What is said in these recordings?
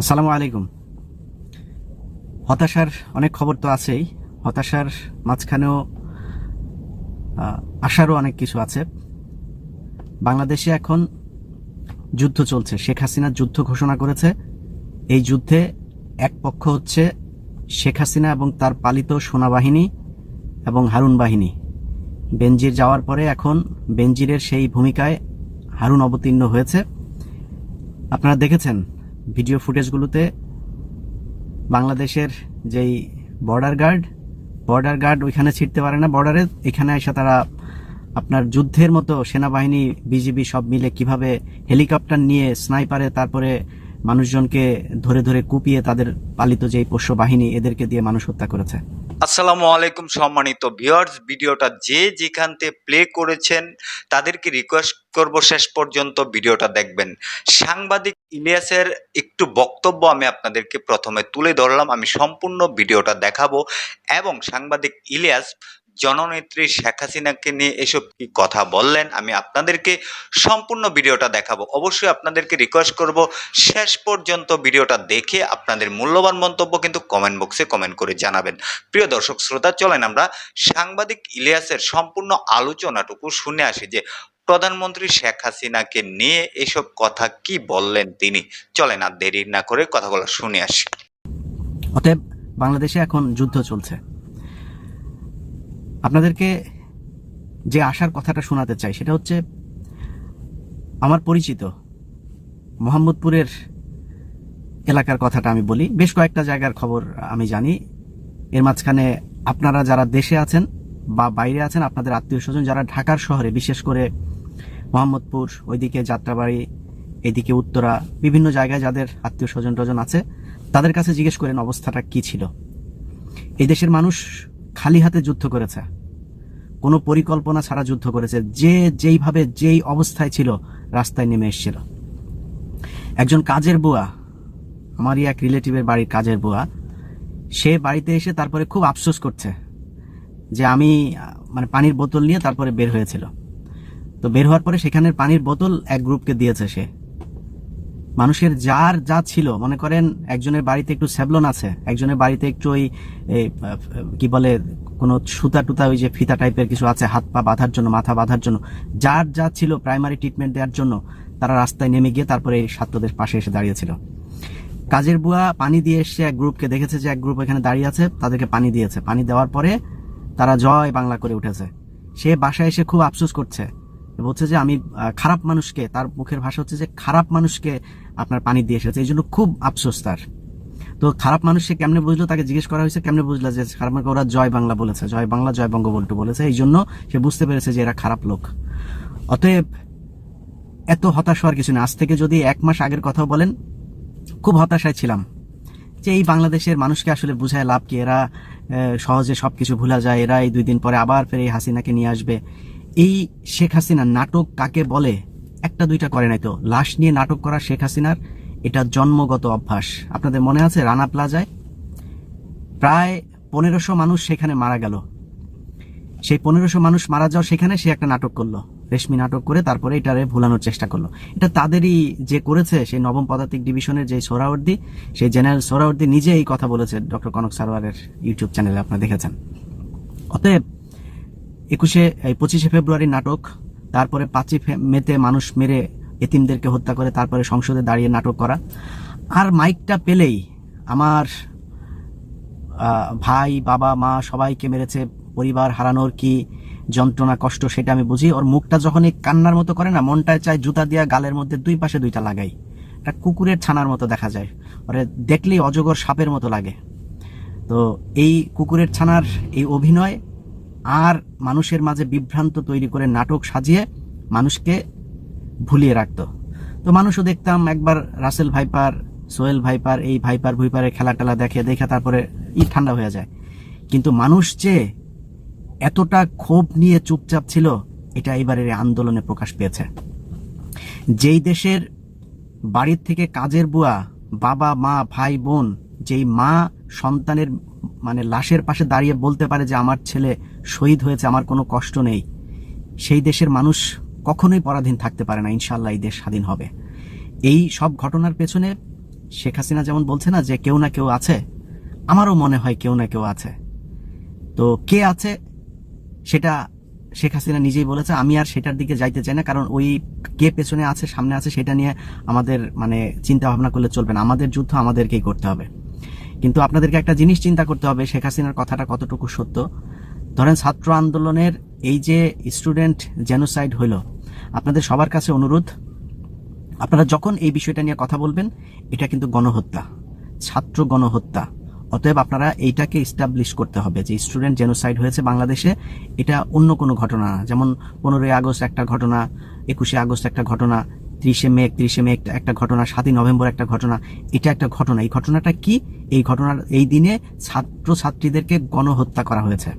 আসসালামু আলাইকুম। হতাশার অনেক খবর তো আছেই। হতাশার মাঝখানেও আশারও অনেক কিছু আছে। বাংলাদেশে এখন যুদ্ধ চলছে। শেখ হাসিনা যুদ্ধ ঘোষণা করেছে। এই যুদ্ধে এক পক্ষ হচ্ছে শেখ হাসিনা এবং তার পালিত সেনাবাহিনী এবং হারুন বাহিনী। বেনজির যাওয়ার পরে এখন বেনজিরের সেই ভূমিকায় হারুন অবতীর্ণ হয়েছে। আপনারা দেখেছেন ভিডিও ফুটেজগুলোতে বাংলাদেশের যেই বর্ডার গার্ড বর্ডার গার্ড ওইখানে ছিটতে পারে না বর্ডারে এখানে এসে তারা আপনার যুদ্ধের মতো সেনাবাহিনী বিজিবি সব মিলে কীভাবে হেলিকপ্টার নিয়ে স্নাইপারে তারপরে মানুষজনকে ধরে ধরে কুপিয়ে তাদের পালিত যেই পোষ্য বাহিনী এদেরকে দিয়ে মানুষ হত্যা করেছে। আসসালামু আলাইকুম সম্মানিত ভিউয়ার্স, ভিডিওটা যে যেখান থেকে প্লে করেছেন, তাদেরকে রিকোয়েস্ট করব শেষ পর্যন্ত ভিডিওটা দেখবেন। সাংবাদিক ইলিয়াসের একটু বক্তব্য আমি আপনাদেরকে প্রথমে তুলে ধরলাম, আমি সম্পূর্ণ ভিডিওটা দেখাবো এবং সাংবাদিক ইলিয়াস জননেত্রী শেখ হাসিনাকে নিয়ে এসব কি কথা বললেন? আমি আপনাদেরকে সম্পূর্ণ ভিডিওটা দেখাবো। অবশ্যই আপনাদেরকে রিকোয়েস্ট করব, শেষ পর্যন্ত ভিডিওটা দেখে আপনাদের মূল্যবান মন্তব্য কিন্তু কমেন্ট বক্সে কমেন্ট করে জানাবেন। প্রিয় দর্শক, শ্রোতা, চলেন আমরা সাংবাদিক ইলিয়াসের সম্পূর্ণ আলোচনাটুকু শুনে আসি যে, প্রধানমন্ত্রী শেখ হাসিনাকে নিয়ে এসব কথা কি বললেন তিনি? চলেন আর দেরি না করে কথাগুলো শুনে আসি। অতএব বাংলাদেশে এখন যুদ্ধ চলছে। আপনাদেরকে যে আশার কথাটা শোনাতে চাই, সেটা হচ্ছে আমার পরিচিত মোহাম্মদপুরের এলাকার কথাটা আমি বলি। বেশ কয়েকটা জায়গার খবর আমি জানি। এর মাঝখানে আপনারা যারা দেশে আছেন বা বাইরে আছেন, আপনাদের আত্মীয় স্বজন যারা ঢাকার শহরে, বিশেষ করে মোহাম্মদপুর, ওইদিকে যাত্রাবাড়ি, এদিকে উত্তরা, বিভিন্ন জায়গায় যাদের আত্মীয় স্বজন টজন আছে, তাদের কাছে জিজ্ঞেস করেন অবস্থাটা কি ছিল। এই দেশের মানুষ খালি হাতে যুদ্ধ করেছে। কোনো পরিকল্পনা ছাড়া যুদ্ধ করেছে। যে যেইভাবে যেই অবস্থায় ছিল, রাস্তায় নেমে এসেছিল। একজন কাজের বুয়া, আমারই এক রিলেটিভের বাড়ির কাজের বুয়া, সে বাড়িতে এসে তারপরে খুব আফসোস করছে যে আমি মানে পানির বোতল নিয়ে তারপরে বের হয়েছিল। তো বের হওয়ার পরে সেখানের পানির বোতল এক গ্রুপকে দিয়েছে সে। মানুষের যার যা ছিল, মনে করেন একজনের বাড়িতে একটু স্যাবলন আছে, একজনের বাড়িতে একটু ওই কি বলে, কোনো সুতা টুতা ওই যে ফিতা টাইপের কিছু আছে, হাত পা বাঁধার জন্য, মাথা বাঁধার জন্য, যার যা ছিল প্রাইমারি ট্রিটমেন্ট দেওয়ার জন্য, তারা রাস্তায় নেমে গিয়ে তারপরে এই ছাত্রদের পাশে এসে দাঁড়িয়েছিল। কাজের বুয়া পানি দিয়ে এসে এক গ্রুপকে দেখেছে যে, এক গ্রুপ এখানে দাঁড়িয়ে আছে, তাদেরকে পানি দিয়েছে। পানি দেওয়ার পরে তারা জয় বাংলা করে উঠেছে। সে বাসায় এসে খুব আফসোস করছে। বলছে যে আমি খারাপ মানুষকে, তার মুখের ভাষা হচ্ছে যে খারাপ মানুষকে আপনার পানি দিয়ে এসেছে। এই জন্য খুব আফসোস তার। তো খারাপ মানুষ সে কেমনে বুঝলো? তাকে জিজ্ঞেস করা হয়েছে, কেমনে বুঝলো যে খারাপ মানুষ ওরা জয় বাংলা বলেছে, জয় বাংলা, জয় বঙ্গবন্ধু বলেছে। এই জন্য সে বুঝতে পেরেছে যে এরা খারাপ লোক। অতএব এত হতাশ হওয়ার কিছু না আজ থেকে যদি এক মাস আগের কথাও বলেন, খুব হতাশায় ছিলাম যে এই বাংলাদেশের মানুষকে আসলে বুঝায় লাভ কি? এরা সহজে সবকিছু ভুলা যায়। এরা এই দুই দিন পরে আবার ফের এই হাসিনাকে নিয়ে আসবে। এই শেখ হাসিনা নাটক কাকে বলে? একটা দুইটা করে নাই তো। লাশ নিয়ে নাটক করা শেখ হাসিনার, এটা জন্মগত অভ্যাস। আপনাদের মনে আছে রানা প্লাজায়? প্রায় পনেরোশো মানুষ সেখানে মারা গেল। সেই পনেরোশো মানুষ মারা যাওয়া সেখানে সে একটা নাটক করল। রেশমি নাটক করে তারপরে এটারে ভুলানোর চেষ্টা করল। এটা তাদেরই যে করেছে, সেই নবম পদাতিক ডিভিশনের যে সোহরাওয়ার্দী, সেই জেনারেল সোহরাওয়ার্দী নিজে এই কথা বলেছে ডক্টর কনক সারোয়ারের ইউটিউব চ্যানেলে আপনারা দেখেছেন। অতএব একুশে পঁচিশে ফেব্রুয়ারি নাটক, তারপরে পাঁচই মেতে মানুষ মেরে এতিমদেরকে হত্যা করে, তারপরে সংসদে দাঁড়িয়ে নাটক করা। আর মাইকটা পেলেই আমার ভাই, বাবা, মা সবাইকে মেরেছে, পরিবার হারানোর কি যন্ত্রণা, কষ্ট সেটা আমি বুঝি। ওর মুখটা যখন এই কান্নার মতো করে না, মনটায় চায় জুতা দিয়া গালের মধ্যে দুই পাশে দুইটা লাগাই। একটা কুকুরের ছানার মতো দেখা যায়। ওরে দেখলেই অজগর সাপের মতো লাগে। তো এই কুকুরের ছানার এই অভিনয় আর মানুষের মাঝে বিভ্রান্ত তৈরি করে নাটক সাজিয়ে মানুষকে ভুলিয়ে রাখত। তো মানুষও দেখতাম একবার রাসেল ভাইপার, সোহেল ভাইপার, এই ভাইপার ভুইপারের খেলা টেলা দেখে দেখে তারপরে ই ঠান্ডা হয়ে যায়। কিন্তু মানুষ যে এতটা ক্ষোভ নিয়ে চুপচাপ ছিল, এটা এবারের আন্দোলনে প্রকাশ পেয়েছে। যেই দেশের বাড়ির থেকে কাজের বুয়া, বাবা, মা, ভাই, বোন, যেই মা সন্তানের মানে লাশের পাশে দাঁড়িয়ে বলতে পারে যে আমার ছেলে শহীদ হয়েছে, আমার কোনো কষ্ট নেই। সেই দেশের মানুষ কখনোই পরাধীন থাকতে পারে না ইনশাল্লাহ এই দেশ স্বাধীন হবে। এই সব ঘটনার পেছনে শেখ হাসিনা যেমন বলছে না যে কেউ না কেউ আছে, আমারও মনে হয় কেউ না কেউ আছে। তো কে আছে সেটা শেখ হাসিনা নিজেই বলেছে, আমি আর সেটার দিকে যাইতে চাই না, কারণ ওই কে পেছনে আছে, সামনে আছে, সেটা নিয়ে আমাদের মানে চিন্তা ভাবনা করলে চলবে না। আমাদের যুদ্ধ আমাদেরকেই করতে হবে। কিন্তু আপনাদেরকে একটা জিনিস চিন্তা করতে হবে, শেখ হাসিনার কথাটা কতটুকু সত্য? ধরেন ছাত্র আন্দোলনের এই যে স্টুডেন্ট জেনোসাইড হইল আপনাদের সবার কাছে অনুরোধ, আপনারা যখন এই বিষয়টা নিয়ে কথা বলবেন, এটা কিন্তু গণহত্যা, ছাত্র গণহত্যা। অতএব আপনারা এইটাকে ইস্টাবলিশ করতে হবে যে স্টুডেন্ট জেনোসাইড হয়েছে বাংলাদেশে, এটা অন্য কোনো ঘটনা যেমন পনেরোই আগস্ট একটা ঘটনা, একুশে আগস্ট একটা ঘটনা ত্রিশে মে, একত্রিশে মে একটা- ঘটনা, সাতই নভেম্বর একটা ঘটনা। এটা একটা ঘটনা। এই ঘটনাটা কি? এই ঘটনার এই দিনে ছাত্র ছাত্রীদেরকে গণহত্যা করা হয়েছে।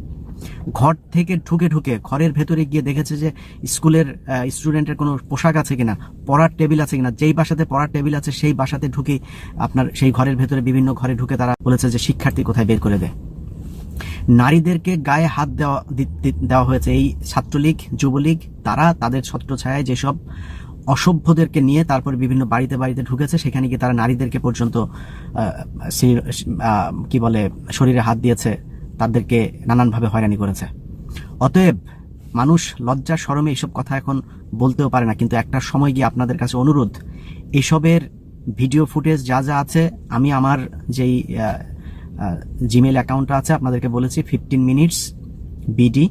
ঘর থেকে ঢুকে ঢুকে, ঘরের ভেতরে গিয়ে দেখেছে যে স্কুলের স্টুডেন্টের কোনো পোশাক আছে কিনা, পড়ার টেবিল আছে কিনা। যেই বাসাতে পড়ার টেবিল আছে, সেই বাসাতে ঢুকে আপনার সেই ঘরের ভেতরে বিভিন্ন ঘরে ঢুকে তারা বলেছে যে শিক্ষার্থী কোথায় বের করে দেয় নারীদেরকে গায়ে হাত দেওয়া দেওয়া হয়েছে। এই ছাত্রলীগ, যুবলীগ, তারা তাদের ছত্রছায়ায় যেসব অসভ্যদেরকে নিয়ে তারপর বিভিন্ন বাড়িতে বাড়িতে ঢুকেছে, সেখানে গিয়ে তারা নারীদেরকে পর্যন্ত কি বলে, শরীরে হাত দিয়েছে, তাদেরকে নানানভাবে হয়রানি করেছে। অতএব মানুষ লজ্জা শরমে এইসব কথা এখন বলতেও পারে না, কিন্তু একটা সময় গিয়ে আপনাদের কাছে অনুরোধ এইসবের ভিডিও ফুটেজ যা যা আছে, আমি আমার যেই জিমেল অ্যাকাউন্টটা আছে, আপনাদেরকে বলেছি fifteen minutes BD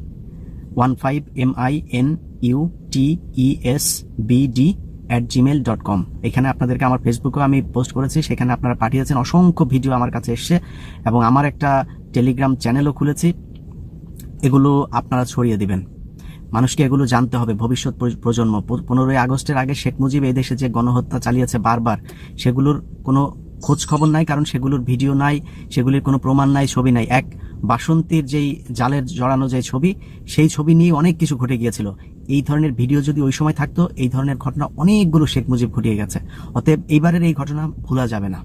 one five M I N U T at Gmail dot com এখানে আপনাদেরকে আমার ফেসবুকেও আমি পোস্ট করেছি, সেখানে আপনারা পাঠিয়েছেন অসংখ্য ভিডিও আমার কাছে এসছে এবং আমার একটা টেলিগ্রাম চ্যানেলও খুলেছি। এগুলো আপনারা ছড়িয়ে দিবেন। মানুষকে এগুলো জানতে হবে। ভবিষ্যৎ প্র- প্রজন্ম। পনেরোই আগস্টের আগে শেখ মুজিব এই দেশে যে গণহত্যা চালিয়েছে বারবার, সেগুলোর কোনো খোঁজ খবর নাই, কারণ সেগুলোর ভিডিও নাই, সেগুলির কোনো প্রমাণ নাই, ছবি নাই। এক বাসন্তীর যেই জালের জড়ানো যে ছবি, সেই ছবি নিয়ে অনেক কিছু ঘটে গিয়েছিল। এই ধরনের ভিডিও যদি ওই সময় থাকতো, এই ধরনের ঘটনা অনেকগুলো শেখ মুজিব ঘটিয়ে গেছে। অতএব এইবারের এই ঘটনা ভোলা যাবে না।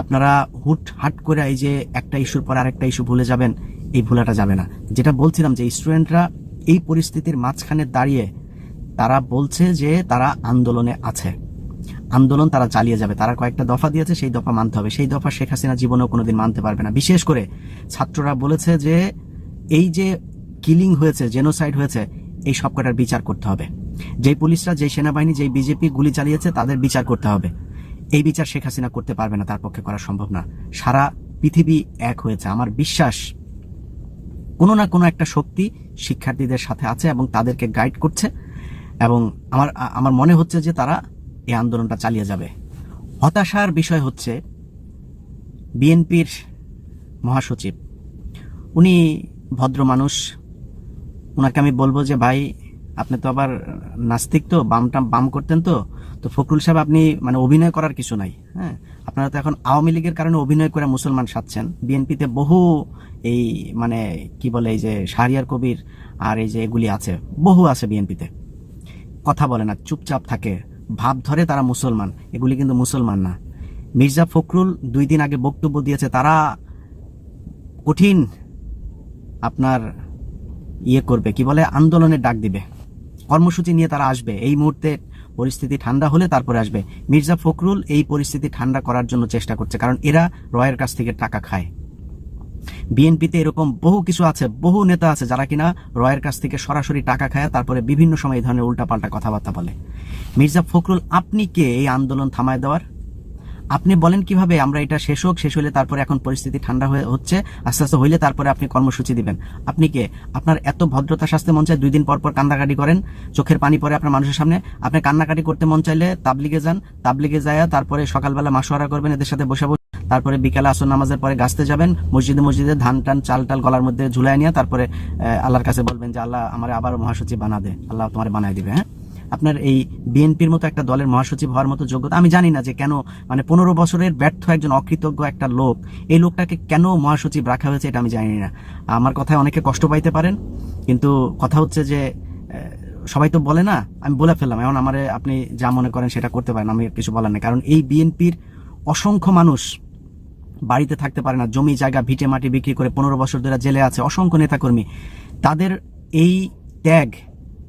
আপনারা হুট হাট করে এই যে একটা ইস্যুর পর আরেকটা ইস্যু ভুলে যাবেন, এই ভুলাটা যাবে না। যেটা বলছিলাম যে স্টুডেন্টরা এই পরিস্থিতির মাঝখানে দাঁড়িয়ে তারা বলছে যে তারা আন্দোলনে আছে। আন্দোলন তারা চালিয়ে যাবে। তারা কয়েকটা দফা দিয়েছে, সেই দফা মানতে হবে। সেই দফা শেখ হাসিনা জীবনেও কোনোদিন মানতে পারবে না। বিশেষ করে ছাত্ররা বলেছে যে এই যে কিলিং হয়েছে, জেনোসাইড হয়েছে এই সবকটার বিচার করতে হবে। যেই পুলিশরা, যেই সেনাবাহিনী, যেই বিজেপি গুলি চালিয়েছে, তাদের বিচার করতে হবে। এই বিচার শেখ হাসিনা করতে পারবে না, তার পক্ষে করা সম্ভব না। সারা পৃথিবী এক হয়েছে। আমার বিশ্বাস, কোনো না কোনো একটা শক্তি শিক্ষার্থীদের সাথে আছে এবং তাদেরকে গাইড করছে এবং আমার আমার মনে হচ্ছে যে তারা এই আন্দোলনটা চালিয়ে যাবে। হতাশার বিষয় হচ্ছে বিএনপির মহাসচিব। উনি ভদ্র মানুষ ওনাকে আমি বলব যে, ভাই, আপনি তো আবার নাস্তিক তো বামটা বাম করতেন তো। তো ফখরুল সাহেব, আপনি মানে অভিনয় করার কিছু নাই হ্যাঁ? আপনারা তো এখন আওয়ামী লীগের কারণে অভিনয় করে মুসলমান সাজছেন। বিএনপিতে বহু এই মানে কি বলে, এই যে শাহরিয়ার কবির আর এই যে এগুলি আছে, বহু আছে বিএনপিতে। কথা বলে না, চুপচাপ থাকে। ভাব ধরে তারা মুসলমান, এগুলি কিন্তু মুসলমান না। মির্জা ফখরুল দুই দিন আগে বক্তব্য দিয়েছে, তারা কঠিন আপনার ইয়ে করবে, কি বলে, আন্দোলনের ডাক দিবে। কর্মসূচি নিয়ে তারা আসবে। এই মুহূর্তে পরিস্থিতি ঠান্ডা হলে তারপরে আসবে। মির্জা ফখরুল এই পরিস্থিতি ঠান্ডা করার জন্য চেষ্টা করছে, কারণ এরা রয়ের কাছ থেকে টাকা খায়। বিএনপিতে এরকম বহু কিছু আছে, বহু নেতা আছে যারা কিনা রয়ের কাছ থেকে সরাসরি টাকা খায়, তারপরে বিভিন্ন সময় এই ধরনের উল্টাপাল্টা কথাবার্তা বলে। মির্জা ফখরুল, আপনি কে এই আন্দোলন থামায় দেওয়ার? আপনি বলেন কীভাবে আমরা এটা শেষ হোক, শেষ হলে তারপরে এখন পরিস্থিতি ঠান্ডা হয়ে হচ্ছে, আস্তে আস্তে হইলে তারপরে আপনি কর্মসূচি দিবেন। আপনি কে? আপনার এত ভদ্রতা শাস্তে মন চায়, দুই দিন পর পর কান্দাকাটি করেন, চোখের পানি পরে আপনার মানুষের সামনে, আপনি কান্নাকাটি করতে মন চাইলে তাবলিগে যান, তাবলিগে যায় তারপরে সকালবেলা মাসোয়ারা করবেন, এদের সাথে বসে বসে, তারপরে বিকালে আসর নামাজের পরে গাছতে যাবেন, মসজিদে মসজিদে ধান টান, চাল টাল গলার মধ্যে ঝুলাই নিয়ে তারপরে আল্লাহর কাছে বলবেন যে, আল্লাহ আমার আবার মহাসচিব বানা দে, আল্লাহ তোমার বানায় দিবে হ্যাঁ? আপনার এই বিএনপির মতো একটা দলের মহাসচিব হওয়ার মতো যোগ্যতা, আমি জানি না যে কেন মানে পনেরো বছরের ব্যর্থ একজন অকৃতজ্ঞ একটা লোক, এই লোকটাকে কেন মহাসচিব রাখা হয়েছে এটা আমি জানি না। আমার কথায় অনেকে কষ্ট পাইতে পারেন, কিন্তু কথা হচ্ছে যে সবাই তো বলে না, আমি বলে ফেললাম, এখন আমারে আপনি যা মনে করেন সেটা করতে পারেন, আমি কিছু বলার নেই। কারণ এই বিএনপির অসংখ্য মানুষ বাড়িতে থাকতে পারে না, জমি, জায়গা, ভিটে, মাটি বিক্রি করে পনেরো বছর ধরে জেলে আছে, অসংখ্য নেতাকর্মী, তাদের এই ত্যাগ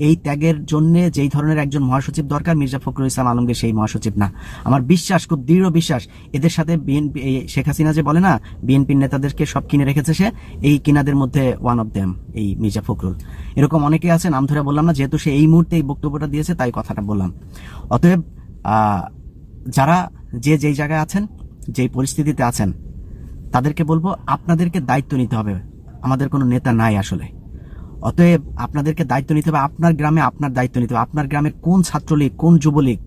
এই ত্যাগের জন্য যেই ধরনের একজন মহাসচিব দরকার, মির্জা ফখরুল ইসলাম আলমগীর সেই মহাসচিব না। আমার বিশ্বাস, খুব দৃঢ় বিশ্বাস, এদের সাথে বিএনপি শেখ হাসিনা যে বলে না, বিএনপির নেতাদেরকে সব কিনে রেখেছে সে, এই কিনাদের মধ্যে ওয়ান অফ দেম এই মির্জা ফখরুল। এরকম অনেকে আছে, নাম ধরে বললাম না, যেহেতু সে এই মুহূর্তে এই বক্তব্যটা দিয়েছে, তাই কথাটা বললাম। অতএব যারা যে যেই জায়গায় আছেন, যেই পরিস্থিতিতে আছেন, তাদেরকে বলব, আপনাদেরকে দায়িত্ব নিতে হবে। আমাদের কোনো নেতা নাই আসলে। অতএব আপনাদেরকে দায়িত্ব নিতে হবে, আপনার গ্রামে আপনার দায়িত্ব নিতে হবে। আপনার গ্রামের কোন ছাত্রলীগ, কোন যুবলীগ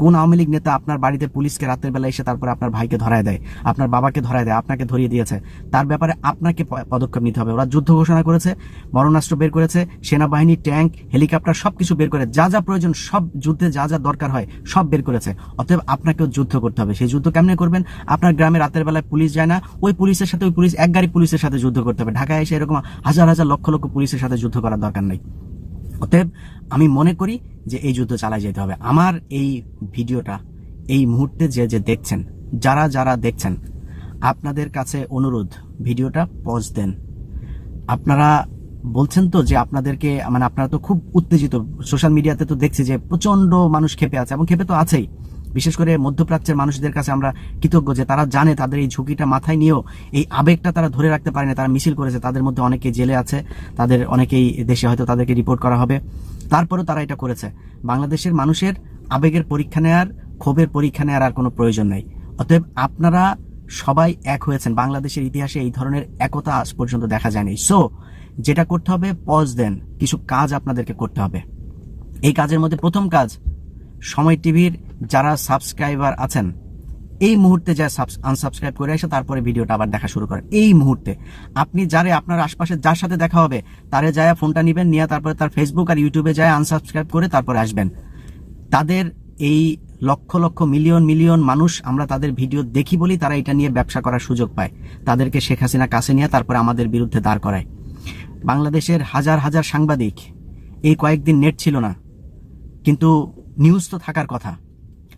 কোন আওয়ামী লীগ নেতা আপনার বাড়িতে পুলিশকে রাতের বেলা এসে তারপরে আপনার ভাইকে ধরায় দেয়, আপনার বাবাকে ধরায় দেয়, আপনাকে ধরিয়ে দিয়েছে, তার ব্যাপারে আপনাকে পদক্ষেপ নিতে হবে। ওরা যুদ্ধ ঘোষণা করেছে, মরণাস্ত্র বের করেছে, সেনাবাহিনী, ট্যাঙ্ক, হেলিকপ্টার সবকিছু বের করে, যা যা প্রয়োজন, সব যুদ্ধে যা যা দরকার হয়, সব বের করেছে। অতএব আপনাকেও যুদ্ধ করতে হবে। সেই যুদ্ধ কেমনে করবেন? আপনার গ্রামে রাতের বেলায় পুলিশ যায় না, ওই পুলিশের সাথে ওই পুলিশ, এক গাড়ি পুলিশের সাথে যুদ্ধ করতে হবে। ঢাকায় এসে এরকম হাজার হাজার লক্ষ লক্ষ পুলিশের সাথে যুদ্ধ করার দরকার নেই। অতএব আমি মনে করি যে এই যুদ্ধ চালাই যেতে হবে। আমার এই ভিডিওটা, এই মুহূর্তে যে যে দেখছেন, যারা যারা দেখছেন, আপনাদের কাছে অনুরোধ, ভিডিওটা পজ দেন। আপনারা বলছেন তো যে আপনাদেরকে মানে আপনারা তো খুব উত্তেজিত সোশ্যাল মিডিয়াতে তো দেখছি যে প্রচণ্ড মানুষ খেপে আছে, এবং খেপে তো আছেই। বিশেষ করে মধ্যপ্রাচ্যের মানুষদের কাছে আমরা কৃতজ্ঞ যে তারা জানে তাদের এই ঝুঁকিটা মাথায় নিয়েও এই আবেগটা তারা ধরে রাখতে পারে না, তারা মিছিল করেছে, তাদের মধ্যে অনেকে জেলে আছে, তাদের অনেকেই দেশে হয়তো তাদেরকে রিপোর্ট করা হবে। তারপরেও তারা এটা করেছে। বাংলাদেশের মানুষের আবেগের পরীক্ষা নেওয়ার ক্ষোভের পরীক্ষা নেওয়ার আর কোনো প্রয়োজন নেই। অতএব আপনারা সবাই এক হয়েছেন। বাংলাদেশের ইতিহাসে এই ধরনের একতা আজ পর্যন্ত দেখা যায়নি। সো যেটা করতে হবে পজ দেন কিছু কাজ আপনাদেরকে করতে হবে। এই কাজের মধ্যে প্রথম কাজ সময় টিভির যারা সাবস্ক্রাইবার আছেন, এই মুহূর্তে যা আনসাবস্ক্রাইব করে এসে তারপরে ভিডিওটা আবার দেখা শুরু করেন। এই মুহূর্তে আপনি যারে আপনার আশপাশে যার সাথে দেখা হবে, তারে যায় ফোনটা নিবেন, নিয়ে তারপরে তার ফেসবুক আর ইউটিউবে যায় আনসাবস্ক্রাইব করে তারপরে আসবেন। তাদের এই লক্ষ লক্ষ মিলিয়ন মিলিয়ন মানুষ আমরা তাদের ভিডিও দেখি বলি তারা এটা নিয়ে ব্যবসা করার সুযোগ পায়। তাদেরকে শেখ হাসিনা কাছে নিয়ে তারপরে আমাদের বিরুদ্ধে দাঁড় করায়। বাংলাদেশের হাজার হাজার সাংবাদিক, এই কয়েকদিন নেট ছিল না। কিন্তু নিউজ তো থাকার কথা।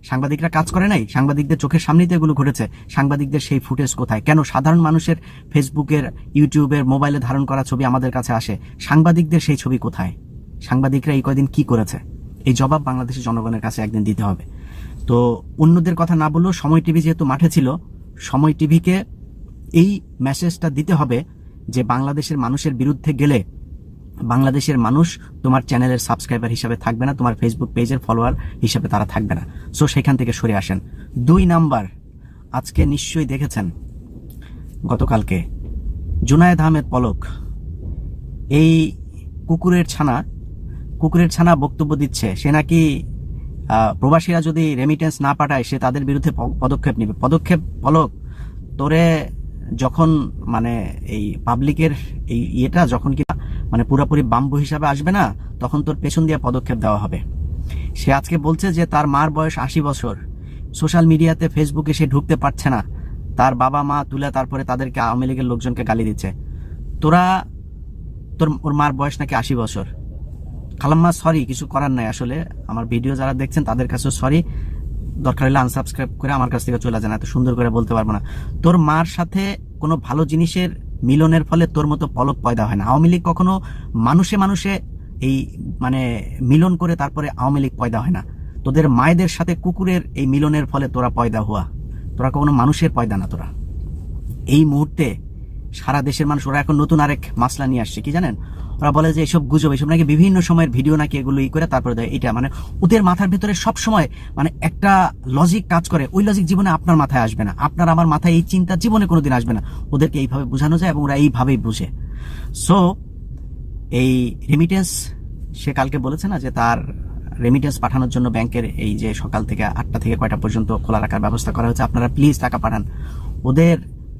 সাংবাদিকরা কাজ করে নাই? সাংবাদিকদের চোখের সামনেই তো এগুলো ঘটেছে। সাংবাদিকদের সেই ফুটেজ কোথায়? কেন সাধারণ মানুষের ফেসবুকের, ইউটিউবের, মোবাইলে ধারণ করা ছবি আমাদের কাছে আসে? সাংবাদিকদের সেই ছবি কোথায়? সাংবাদিকরা এই কয়দিন কি করেছে? এই জবাব বাংলাদেশের জনগণের কাছে একদিন দিতে হবে। তো অন্যদের কথা না বললেও সময় টিভি যেহেতু মাঠে ছিল, সময় টিভিকে এই মেসেজটা দিতে হবে যে বাংলাদেশের মানুষের বিরুদ্ধে গেলে বাংলাদেশের মানুষ তোমার চ্যানেলের সাবস্ক্রাইবার হিসাবে থাকবে না, তোমার ফেসবুক পেজের ফলোয়ার হিসাবে তারা থাকবে না। সো সেখান থেকে সরে আসেন। দুই নাম্বার, আজকে নিশ্চয়ই দেখেছেন গতকালকে জুনায়েদ আহমেদ পলক এই কুকুরের ছানা কুকুরের ছানা বক্তব্য দিচ্ছে, সে নাকি প্রবাসীরা যদি রেমিটেন্স না পাঠায়, সে তাদের বিরুদ্ধে পদক্ষেপ নেবে। পদক্ষেপ পলক, তোরে যখন মানে এই পাবলিকের এই ইয়েটা যখন কি মানে পুরোপুরি বাম্বু হিসাবে আসবে না, তখন তোর পেছন দিয়ে পদক্ষেপ দেওয়া হবে। সে আজকে বলছে যে তার মার বয়স আশি বছর। সোশ্যাল মিডিয়াতে ফেসবুকে সে ঢুকতে পারছে না। তার বাবা মা তুলে তারপরে তাদেরকে আওয়ামী লীগের লোকজনকে গালি দিচ্ছে। তোরা, তোর, ওর মার বয়স নাকি আশি বছর। খালাম্মা সরি কিছু করার নাই আসলে। আমার ভিডিও যারা দেখছেন, তাদের কাছেও সরি দরকার হলে আনসাবস্ক্রাইব করে আমার কাছ থেকে চলে যান, এত সুন্দর করে বলতে পারব না। তোর মার সাথে কোনো ভালো জিনিসের মিলনের ফলে তোর মতো পলক পয়দা হয় না। আওয়ামী লীগ কখনো মানুষে মানুষে এই মানে মিলন করে তারপরে আওয়ামী লীগ পয়দা হয় না। তোদের মায়েদের সাথে কুকুরের এই মিলনের ফলে তোরা পয়দা হওয়া। তোরা কখনো মানুষের পয়দা না তোরা। এই মুহূর্তে সারা দেশের মানুষ, ওরা এখন নতুন আরেক মাসলা নিয়ে আসছে, কি জানেন? ওরা বলে যে এসব গুজব, এসব নাকি বিভিন্ন সময়ের ভিডিও নাকি এগুলো ই করে তারপরে দেয়, এটা। মানে ওদের মাথার ভিতরে সব সময় মানে একটা লজিক কাজ করে, ওই লজিক জীবনে আপনার মাথায় আসবে না। আপনার আমার মাথায় এই চিন্তা জীবনে কোনোদিন আসবে না। ওদেরকে এইভাবে বোঝানো যায় এবং ওরা এইভাবেই বুঝে। সো এই রেমিটেন্স সে কালকে বলেছে না যে তার রেমিটেন্স পাঠানোর জন্য ব্যাংকের এই যে সকাল থেকে আটটা থেকে কয়টা পর্যন্ত খোলা রাখার ব্যবস্থা করা হয়েছে, আপনারা প্লিজ টাকা পাঠান। ওদের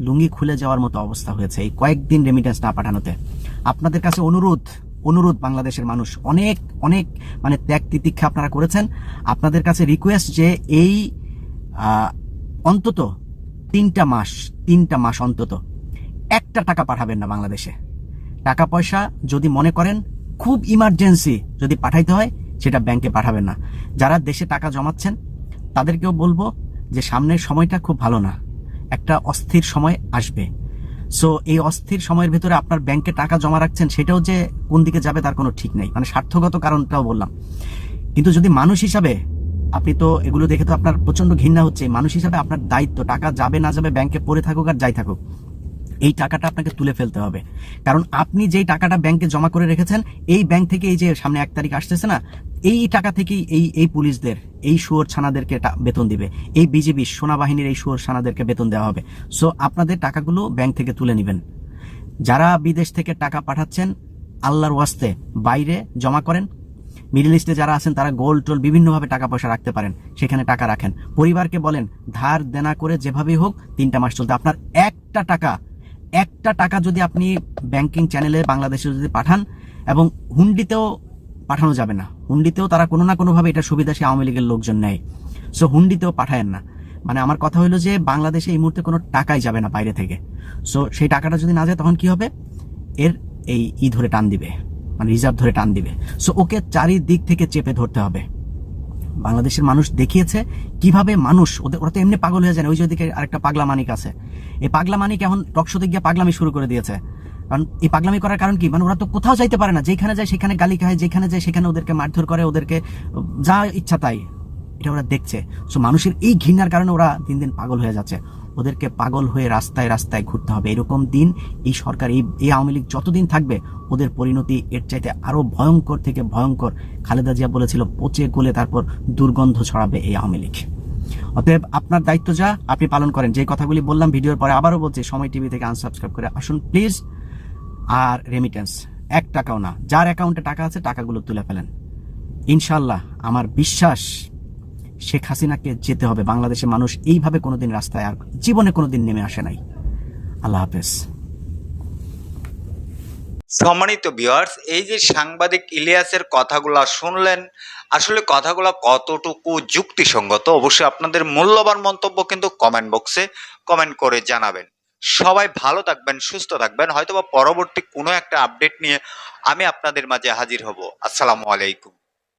লুঙ্গি খুলে যাওয়ার মতো অবস্থা হয়েছে এই কয়েকদিন রেমিটেন্স না পাঠানোতে। আপনাদের কাছে অনুরোধ অনুরোধ বাংলাদেশের মানুষ। অনেক অনেক মানে ত্যাগ তিতিক্ষা আপনারা করেছেন। আপনাদের কাছে রিকোয়েস্ট যে এই অন্তত তিনটা মাস তিনটা মাস অন্তত একটা টাকা পাঠাবেন না বাংলাদেশে। টাকা পয়সা যদি মনে করেন, খুব ইমার্জেন্সি যদি পাঠাইতে হয়, সেটা ব্যাংকে পাঠাবেন না। যারা দেশে টাকা জমাচ্ছেন, তাদেরকেও বলব যে সামনের সময়টা খুব ভালো না। একটা অস্থির সময় আসবে। সো এই অস্থির সময়ের ভিতরে আপনার ব্যাংকে টাকা জমা রাখছেন, সেটাও যে কোন দিকে যাবে তার কোনো ঠিক নেই। মানে স্বার্থগত কারণটাও বললাম। কিন্তু যদি মানুষ হিসাবে, আপনি তো এগুলো দেখে তো আপনার প্রচণ্ড ঘৃণা হচ্ছে, মানুষ হিসাবে আপনার দায়িত্ব, টাকা যাবে না যাবে ব্যাংকে পড়ে থাকুক আর যাই থাকুক। এই টাকাটা আপনাকে তুলে ফেলতে হবে। কারণ আপনি যেই টাকাটা ব্যাংকে জমা করে রেখেছেন, এই ব্যাংক থেকে এই যে সামনে এক তারিখ আসতেছে না, এই টাকা থেকেই এই এই পুলিশদের, এই শুয়োর ছানাদেরকে বেতন দিবে। এই বিজিবি সেনাবাহিনীর এই শুয়োর ছানাদেরকে বেতন দেওয়া হবে। সো আপনাদের টাকাগুলো ব্যাংক থেকে তুলে নেবেন। যারা বিদেশ থেকে টাকা পাঠাচ্ছেন, আল্লাহর ওয়াস্তে বাইরে জমা করেন মিডল ইস্টে যারা আছেন, তারা গোল্ড টোল বিভিন্নভাবে টাকা পয়সা রাখতে পারেন, সেখানে টাকা রাখেন। পরিবারকে বলেন, ধার দেনা করে যেভাবেই হোক, তিনটা মাস চলতে। আপনার একটা টাকা একটা টাকা যদি আপনি ব্যাংকিং চ্যানেলে বাংলাদেশে যদি পাঠান এবং হুন্ডিতেও পাঠানো যাবে না, হুন্ডিতেও তারা কোনো না কোনোভাবে এটা সুবিধা সে আওয়ামী লীগের লোকজন নেয়। সো হুন্ডিতেও পাঠায়েন না। মানে আমার কথা হলো যে, বাংলাদেশে এই মুহূর্তে কোনো টাকাই যাবে না বাইরে থেকে। সো সেই টাকাটা যদি না যায়, তখন কি হবে? এর এই ই ধরে টান দিবে। মানে রিজার্ভ ধরে টান দিবে। সো ওকে চারিদিক থেকে চেপে ধরতে হবে। বাংলাদেশের মানুষ দেখিয়েছে কীভাবে মানুষ, ওদের ওরা তো এমনি পাগল হয়ে যায় ওই যে আরেকটা পাগলা মানিক আছে। এই পাগলা মানিক এখন টকশোতে গিয়ে পাগলামি শুরু করে দিয়েছে। কারণ এই পাগলামি করার কারণ কি? মানে ওরা তো কোথাও যাইতে পারে না, যেখানে যায় সেখানে গালি খায়, যেখানে যায় সেখানে ওদেরকে মারধর করে, ওদেরকে যা ইচ্ছা তাই, এটা ওরা দেখছে। সো মানুষের এই ঘৃণার কারণে ওরা দিন দিন পাগল হয়ে যাচ্ছে। ওদেরকে পাগল হয়ে রাস্তায় রাস্তায় ঘুরতে হবে। এরকম দিন এই সরকার, এই এই আওয়ামী লীগ যতদিন থাকবে, ওদের পরিণতি এর চাইতে আরও ভয়ঙ্কর থেকে ভয়ঙ্কর খালেদা জিয়া বলেছিল, পচে গলে তারপর দুর্গন্ধ ছড়াবে এই আওয়ামী লীগ। অতএব আপনার দায়িত্ব যা, আপনি পালন করেন। যে কথাগুলি বললাম ভিডিওর পরে আবারও বলছি, সময় টিভি থেকে আনসাবস্ক্রাইব করে আসুন প্লিজ আর রেমিটেন্স এক টাকাও না। যার অ্যাকাউন্টে টাকা আছে, টাকাগুলো তুলে ফেলেন। ইনশাল্লাহ আমার বিশ্বাস শেখ হাসিনাকে যেতে হবে। বাংলাদেশের মানুষ এইভাবে কোনোদিন রাস্তায় আর জীবনে কোনোদিন নেমে আসে নাই। আল্লাহ হাফেজ। সম্মানিত ভিউয়ার্স এই যে সাংবাদিক ইলিয়াসের কথাগুলা শুনলেন, আসলে কথাগুলো কতটুকু যুক্তিসঙ্গত অবশ্যই আপনাদের মূল্যবান মন্তব্য কিন্তু কমেন্ট বক্সে কমেন্ট করে জানাবেন। সবাই ভালো থাকবেন, সুস্থ থাকবেন। হয়তোবা পরবর্তী কোনো একটা আপডেট নিয়ে আমি আপনাদের মাঝে হাজির হব। আসসালামু আলাইকুম।